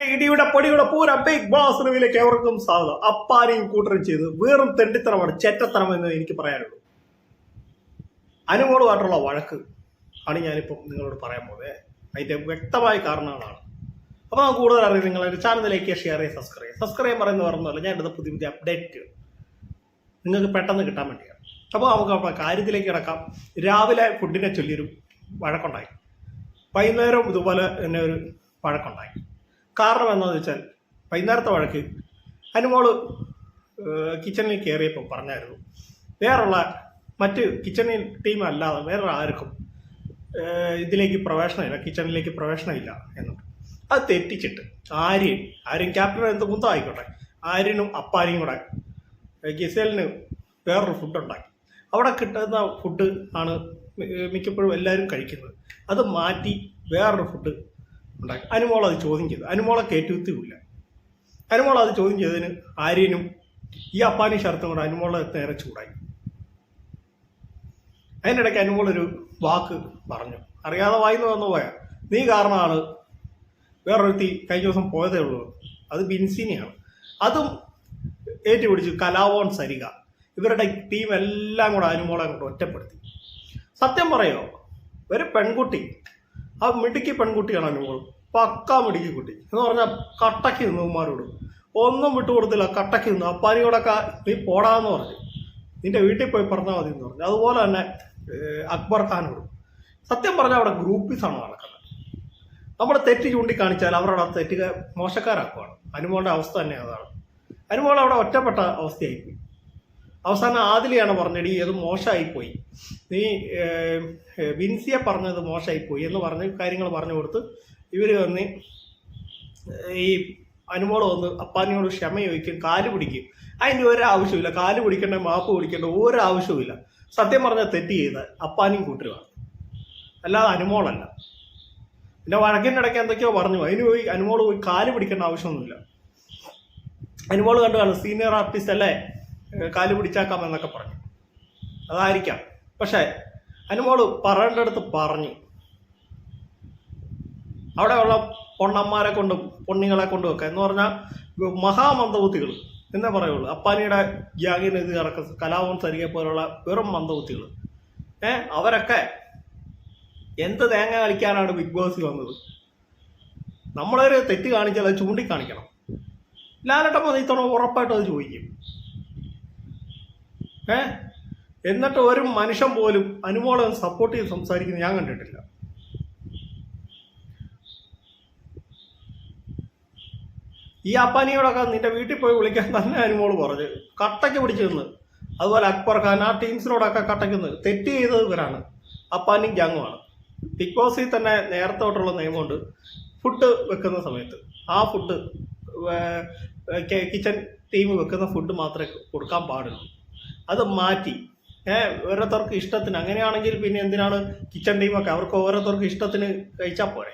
ഇടിയുടെ പൊടിയുടെ പൂര ബിഗ് ബോസ് റിവിലേക്ക് എവർക്കും സ്വാഗതം. അപ്പാരെയും കൂട്ടരും ചെയ്ത് വെറും തെണ്ടിത്തരമാണ് ചെറ്റത്തരം എന്ന് എനിക്ക് പറയാനുള്ളൂ. അനുമോളുമായിട്ടുള്ള വഴക്ക് ആണ് ഞാനിപ്പം നിങ്ങളോട് പറയാൻ പോകുന്നത് അതിന്റെ വ്യക്തമായ കാരണങ്ങളാണ്. അപ്പോൾ നമുക്ക് കൂടുതൽ അറിയാം. നിങ്ങൾ എന്റെ ചാനലിലേക്ക് ഷെയർ ചെയ്യുക സബ്സ്ക്രൈബ് ചെയ്യുക. സബ്സ്ക്രൈബ് പറയുന്നത് പറഞ്ഞതല്ല ഞാൻ എടുത്ത പുതിയ പുതിയ അപ്ഡേറ്റ് നിങ്ങൾക്ക് പെട്ടെന്ന് കിട്ടാൻ വേണ്ടിയാണ്. അപ്പോൾ നമുക്ക് നമ്മുടെ കാര്യത്തിലേക്ക് കിടക്കാം. രാവിലെ ഫുഡിനെ ചൊല്ലിയൊരു വഴക്കുണ്ടായി. വൈകുന്നേരം ഇതുപോലെ തന്നെ ഒരു വഴക്കുണ്ടായി. കാരണം എന്താണെന്ന് വെച്ചാൽ വൈകുന്നേരത്തെ വഴക്ക് അനുമോൾ കിച്ചണിൽ കയറിയപ്പോൾ പറഞ്ഞായിരുന്നു. വേറുള്ള മറ്റ് കിച്ചണിൽ ടീം അല്ലാതെ വേറെ ആർക്കും ഇതിലേക്ക് പ്രവേശനമില്ല കിച്ചണിലേക്ക് പ്രവേശനമില്ല എന്ന്. അത് തെറ്റിച്ചിട്ട് ആര്യൻ ആര്യൻ ക്യാപ്റ്റൻ എന്ത് കുന്തം ആയിക്കോട്ടെ ആര്യനും അപ്പാരിയും കൂടെ ഗിസേലിന് വേറൊരു ഫുഡ് ഉണ്ടാക്കി. അവിടെ കിട്ടുന്ന ഫുഡ് ആണ് മിക്കപ്പോഴും എല്ലാവരും കഴിക്കുന്നത്. അത് മാറ്റി വേറൊരു ഫുഡ് ഉണ്ടാക്കി. അനുമോൾ അത് ചോദ്യം ചെയ്തു. അനുമോളെ കയറ്റുത്തില്ല അനുമോൾ അത് ചോദ്യം ചെയ്തതിന് ആര്യനും ഈ അപ്പാനും ഷർത്തും കൂടെ അനുമോളെ നേരെ ചൂടായി. അതിനിടയ്ക്ക് അനുമോൾ ഒരു വാക്ക് പറഞ്ഞു. അറിയാതെ വായിന്ന് വന്നു പോയാൽ നീ കാരണമാണ് വേറൊരുത്തി കഴിഞ്ഞ ദിവസം പോയതേ ഉള്ളൂ. അത് ബിൻസിനെയാണ്. അതും ഏറ്റുപിടിച്ചു കലാവോൺ സരിക. ഇവരുടെ ടീം എല്ലാം കൂടെ അനുമോളെ കൊണ്ട് ഒറ്റപ്പെടുത്തി. സത്യം പറയോ? ഒരു പെൺകുട്ടി ആ മിടുക്കി പെൺകുട്ടിയാണ് അനുമോൾ. പക്കാ മിടുക്കി കുട്ടി. എന്ന് പറഞ്ഞാൽ കട്ടക്കി നിന്ന് ഉമ്മാരോട് ഒന്നും വിട്ടുകൊടുത്തില്ല കട്ടക്കി നിന്ന്. അപ്പാനിയോടൊക്കെ നീ പോടാന്ന് പറഞ്ഞു. നിന്റെ വീട്ടിൽ പോയി പറഞ്ഞാൽ മതി എന്ന് പറഞ്ഞു. അതുപോലെ തന്നെ അക്ബർ ഖാനോട്. സത്യം പറഞ്ഞാൽ അവിടെ ഗ്രൂപ്പീസാണ് നടക്കുന്നത്. നമ്മുടെ തെറ്റ് ചൂണ്ടിക്കാണിച്ചാൽ അവരുടെ തെറ്റ് മോശക്കാരാക്കുവാണ്. അനുമോളുടെ അവസ്ഥ തന്നെ അതാണ്. അനുമോൾ അവിടെ ഒറ്റപ്പെട്ട അവസ്ഥയായിപ്പോയി അവസാനം ആദിലെയാണ് പറഞ്ഞടി അത് മോശമായിപ്പോയി നീ വിൻസിയെ പറഞ്ഞത് മോശമായിപ്പോയി എന്ന് പറഞ്ഞ് കാര്യങ്ങൾ പറഞ്ഞു കൊടുത്ത് ഇവർ വന്ന് ഈ അനുമോൾ വന്ന് അപ്പാനിയോട് ക്ഷമ ചോദിക്കും കാൽ പിടിക്കും. അതിന്റെ ഒരാവശ്യമില്ല കാൽ പിടിക്കേണ്ട മാപ്പ് പിടിക്കേണ്ട ഒരാവശ്യവുമില്ല. സത്യം പറഞ്ഞാൽ തെറ്റ് ചെയ്ത് അപ്പാനിയും കൂട്ടരുമാണ് അല്ലാതെ അനുമോളല്ല. പിന്നെ വഴക്കിന്റെ ഇടയ്ക്ക് എന്തൊക്കെയോ പറഞ്ഞു. അതിന് പോയി അനുമോൾ പോയി കാൽ പിടിക്കേണ്ട ആവശ്യമൊന്നുമില്ല. അനുമോൾ കണ്ടു കാണും സീനിയർ ആർട്ടിസ്റ്റ് അല്ലേ? കാൽ പിടിച്ചാക്കാം എന്നൊക്കെ പറഞ്ഞു. അതായിരിക്കാം. പക്ഷേ അനുമോൾ പറയേണ്ടടുത്ത് പറഞ്ഞു. അവിടെയുള്ള പൊണ്ണന്മാരെ കൊണ്ടും പൊണ്ണികളെ കൊണ്ടും ഒക്കെ എന്ന് പറഞ്ഞാൽ മഹാമന്ദബുദ്ധികൾ എന്നേ പറയുള്ളൂ. അപ്പാനിയുടെ ഗ്യാഗിന് ഇത് കിടക്ക കലാവൻ സരികെ പോലുള്ള വെറും മന്ദബുദ്ധികൾ ഏ അവരൊക്കെ എന്ത് തേങ്ങ കളിക്കാനാണ് ബിഗ് ബോസിൽ വന്നത്? നമ്മളൊരു തെറ്റ് കാണിച്ചാൽ അത് ചൂണ്ടിക്കാണിക്കണം. ലാലട്ടമ്മ തുണ ഉറപ്പായിട്ടും അത് ചോദിക്കും. ഏ? എന്നിട്ട് ഒരു മനുഷ്യൻ പോലും അനുമോളെ സപ്പോർട്ട് ചെയ്ത് സംസാരിക്കുന്നത് ഞാൻ കണ്ടിട്ടില്ല. ഈ അപ്പാനിയോടൊക്കെ നിന്റെ വീട്ടിൽ പോയി വിളിക്കാൻ തന്നെ അനുമോൾ പറഞ്ഞു. കട്ടയ്ക്ക് പിടിച്ചു നിന്ന്. അതുപോലെ അക്ബർ ഖാൻ ആ ടീംസിനോടൊക്കെ കട്ടയ്ക്ക് നിന്ന്. തെറ്റ് ചെയ്തത് ഇവരാണ്. അപ്പാനിയും ഗ്യാങ്ങുമാണ്. ബിഗ് ബോസിൽ തന്നെ നേരത്തെ തൊട്ടുള്ള നിയമമുണ്ട്. ഫുഡ് വെക്കുന്ന സമയത്ത്. ആ ഫുഡ് കിച്ചൺ ടീം വെക്കുന്ന ഫുഡ് മാത്രമേ കൊടുക്കാൻ പാടുള്ളൂ. അത് മാറ്റി. ഏഹ് ഓരോരുത്തർക്ക് ഇഷ്ടത്തിന്. അങ്ങനെയാണെങ്കിൽ പിന്നെ എന്തിനാണ് കിച്ചൺ ടീമൊക്കെ അവർക്ക് ഓരോരുത്തർക്ക് ഇഷ്ടത്തിന് കഴിച്ചാൽ പോരെ.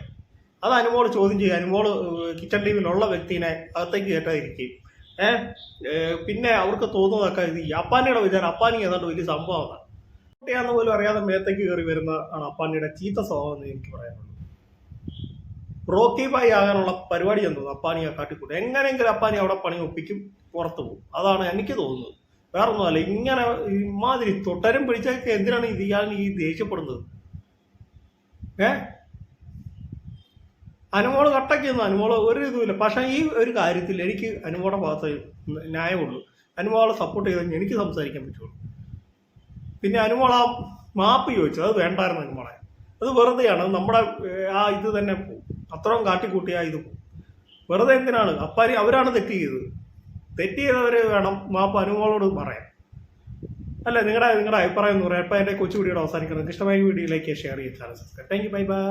അത് അനുമോൾ ചോദ്യം ചെയ്യുക അനുമോൾ കിച്ചൺ ടീമിലുള്ള വ്യക്തിനെ അകത്തേക്ക് കയറ്റാതിരിക്കുകയും ഏഹ് പിന്നെ അവർക്ക് തോന്നുന്നതൊക്കെ ഇത് ഈ അപ്പാനിയുടെ വിചാരം. അപ്പാനി ഏതാണ്ട് വലിയ സംഭവമാണ്. കുട്ടിയാന്ന് പോലും അറിയാതെ മേത്തേക്ക് കയറി വരുന്ന ആണ് അപ്പാനിയുടെ ചീത്ത സ്വഭാവം എന്ന് എനിക്ക് പറയാനുള്ളത്. റോക്കി ബായി ആകാനുള്ള പരിപാടി എന്തോ അപ്പാനിയെ കാട്ടിക്കൂട്ടും എങ്ങനെയെങ്കിലും അപ്പാനി അവിടെ പണി ഒപ്പിക്കും പുറത്തു പോകും. അതാണ് എനിക്ക് തോന്നുന്നത്. വേറൊന്നുമല്ല ഇങ്ങനെ ഇമാതിരി തൊട്ടരും പിടിച്ചൊക്കെ എന്തിനാണ് ഇത് ഇയാൾ ഈ ദേഷ്യപ്പെടുന്നത്? ഏ? അനുമോൾ കട്ടക്കുന്നു അനുമോൾ ഒരു ഇതുമില്ല. പക്ഷെ ഈ ഒരു കാര്യത്തിൽ എനിക്ക് അനുമോളുടെ ഭാഗത്ത് ന്യായമുള്ളൂ. അനുമോളെ സപ്പോർട്ട് ചെയ്തെങ്കിൽ എനിക്ക് സംസാരിക്കാൻ പറ്റുള്ളൂ. പിന്നെ അനുമോൾ ആ മാപ്പ് ചോദിച്ചു. അത് വേണ്ടായിരുന്നു അനുമോളെ. അത് വെറുതെയാണ്. നമ്മുടെ ആ ഇത് തന്നെ പോവും. അത്രയും കാട്ടിക്കൂട്ടിയാ ഇത് വെറുതെ എന്തിനാണ്? അപ്പാരി അവരാണ് തെറ്റ് ചെയ്തത്. തെറ്റ് ചെയ്തവർ വേണം മാപ്പ് അനുമോളോട് പറയാൻ. അല്ല നിങ്ങളുടെ നിങ്ങളുടെ അഭിപ്രായം എന്ന് പറയാം അപ്പം എന്റെ കൊച്ചു വീഡിയോ അവസാനിക്കുന്നത് ഇഷ്ടമായ വീഡിയോയിലേക്ക് ഷെയർ ചെയ്ത് subscribe thank you bye bye